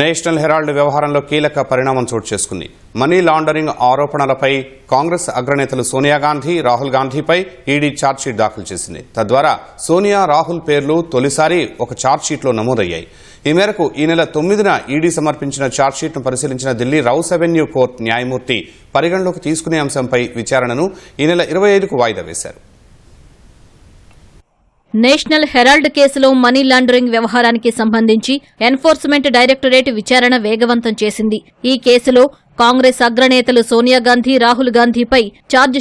National Herald వ్యవహారంలో కీలక పరిణామం చోటు చేసుకుంది. మనీ లాండరింగ్ ఆరోపణలపై కాంగ్రెస్ అగ్రనేతలు సోనియా గాంధీ రాహుల్ గాంధీపై ఈడీ ఛార్జ్షీట్ దాఖలు చేసింది. తద్వారా సోనియా రాహుల్ పేర్లు తొలిసారి ఒక ఛార్జ్షీట్లో నమోదయ్యాయి. ఈ మేరకు ఈ నెల తొమ్మిదిన ఈడీ సమర్పించిన ఛార్జ్షీట్ను పరిశీలించిన ఢిల్లీ రౌస్ అవెన్యూ కోర్టు న్యాయమూర్తి పరిగణలోకి తీసుకునే అంశంపై విచారణను ఈ నెల ఇరవై ఐదుకు వాయిదా వేశారు. నేషనల్ హెరాల్డ్ కేసులో మనీ లాండరింగ్ వ్యవహారానికి సంబంధించి ఎన్ఫోర్స్మెంట్ డైరెక్టరేట్ విచారణ వేగవంతం చేసింది. ఈ కేసులో కాంగ్రెస్ అగ్రనేతలు సోనియా గాంధీ రాహుల్ గాంధీపై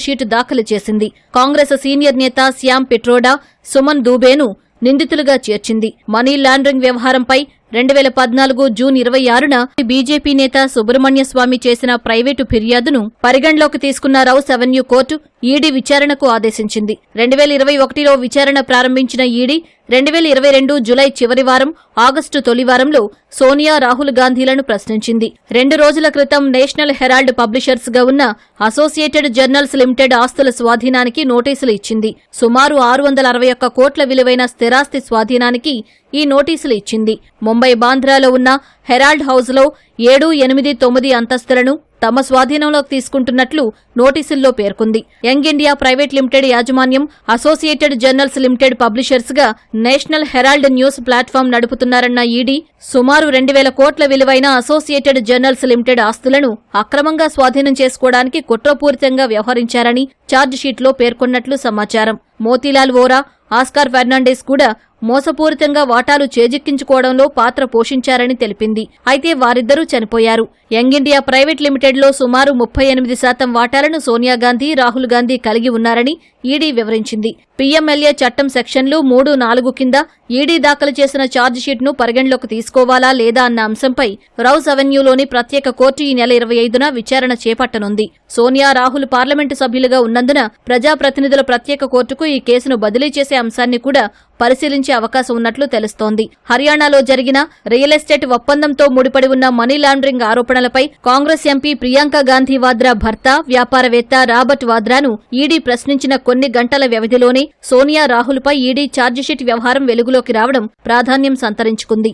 షీట్ దాఖలు చేసింది. కాంగ్రెస్ సీనియర్ నేత శ్యామ్ పిట్రోడా సుమన్ దూబేను నిందితులుగా చేర్చింది. మనీ లాండరింగ్ వ్యవహారంపై రెండు వేల పద్నాలుగు జూన్ ఇరవై ఆరున బీజేపీ నేత సుబ్రహ్మణ్య స్వామి చేసిన ప్రైవేటు ఫిర్యాదును పరిగణలోకి తీసుకున్న రౌస్ అవెన్యూ కోర్టు ఈడీ విచారణకు ఆదేశించింది. రెండు వేల ఇరవై ఒకటిలో విచారణ ప్రారంభించిన ఈడీ రెండు వేల ఇరవై రెండు జులై చివరి వారం ఆగస్టు తొలి వారంలో సోనియా రాహుల్ గాంధీలను ప్రశ్నించింది. రెండు రోజుల క్రితం నేషనల్ హెరాల్డ్ పబ్లిషర్స్గా ఉన్న అసోసియేటెడ్ జర్నల్స్ లిమిటెడ్ ఆస్తుల స్వాధీనానికి నోటీసులు ఇచ్చింది. సుమారు ఆరు వందల అరవై ఒక్క కోట్ల విలువైన స్థిరాస్తి స్వాధీనానికి ఈ నోటీసులు ఇచ్చింది. ముంబై బాంద్రాలో ఉన్న హెరాల్డ్ హౌస్లో ఏడు ఎనిమిది తొమ్మిది అంతస్తులను తమ స్వాధీనంలోకి తీసుకుంటున్నట్లు నోటీసుల్లో పేర్కొంది. యంగ్ ఇండియా ప్రైవేట్ లిమిటెడ్ యాజమాన్యం అసోసియేటెడ్ జర్నల్స్ లిమిటెడ్ పబ్లిషర్స్గా నేషనల్ హెరాల్డ్ న్యూస్ ప్లాట్ఫామ్ నడుపుతున్నారన్న ఈడీ సుమారు రెండు వేల కోట్ల విలువైన అసోసియేటెడ్ జర్నల్స్ లిమిటెడ్ ఆస్తులను అక్రమంగా స్వాధీనం చేసుకోవడానికి కుట్రపూరితంగా వ్యవహరించారని ఛార్జిషీట్లో పేర్కొన్నట్లు సమాచారం. మోతీలాల్ వోరా ఆస్కార్ ఫెర్నాండెస్ కూడా మోసపూరితంగా వాటాలు చేజిక్కించుకోవడంలో పాత్ర పోషించారని తెలిపింది. అయితే వారిద్దరూ చనిపోయారు. యంగ్ ఇండియా ప్రైవేట్ లిమిటెడ్లో సుమారు ముప్పై ఎనిమిది శాతం వాటాలను సోనియా గాంధీ రాహుల్ గాంధీ కలిగి ఉన్నారని ఈడీ వివరించింది. పీఎంఎల్ఏ చట్టం సెక్షన్లు మూడు నాలుగు కింద ఈడీ దాఖలు చేసిన ఛార్జిషీట్ను పరిగణలోకి తీసుకోవాలా లేదా అన్న అంశంపై రౌస్ అవెన్యూలోని ప్రత్యేక కోర్టు ఈ నెల ఇరవై ఐదున విచారణ చేపట్టనుంది. సోనియా రాహుల్ పార్లమెంటు సభ్యులుగా ఉన్నందున ప్రజాప్రతినిధుల ప్రత్యేక కోర్టుకు ఈ కేసును బదిలీ చేసే అంశాన్ని కూడా పరిశీలించే అవకాశం ఉన్నట్లు తెలుస్తోంది. హర్యానాలో జరిగిన రియల్ ఎస్టేట్ ఒప్పందంతో ముడిపడి ఉన్న మనీ లాండరింగ్ ఆరోపణలపై కాంగ్రెస్ ఎంపీ ప్రియాంక గాంధీ వాద్రా భర్త వ్యాపారవేత్త రాబర్ట్ వాద్రాను ఈడీ ప్రశ్నించిన కొన్ని గంటల వ్యవధిలోనే సోనియా రాహుల్పై ఈడీ ఛార్జిషీట్ వ్యవహారం వెలుగులోకి రావడం ప్రాధాన్యం సంతరించుకుంది.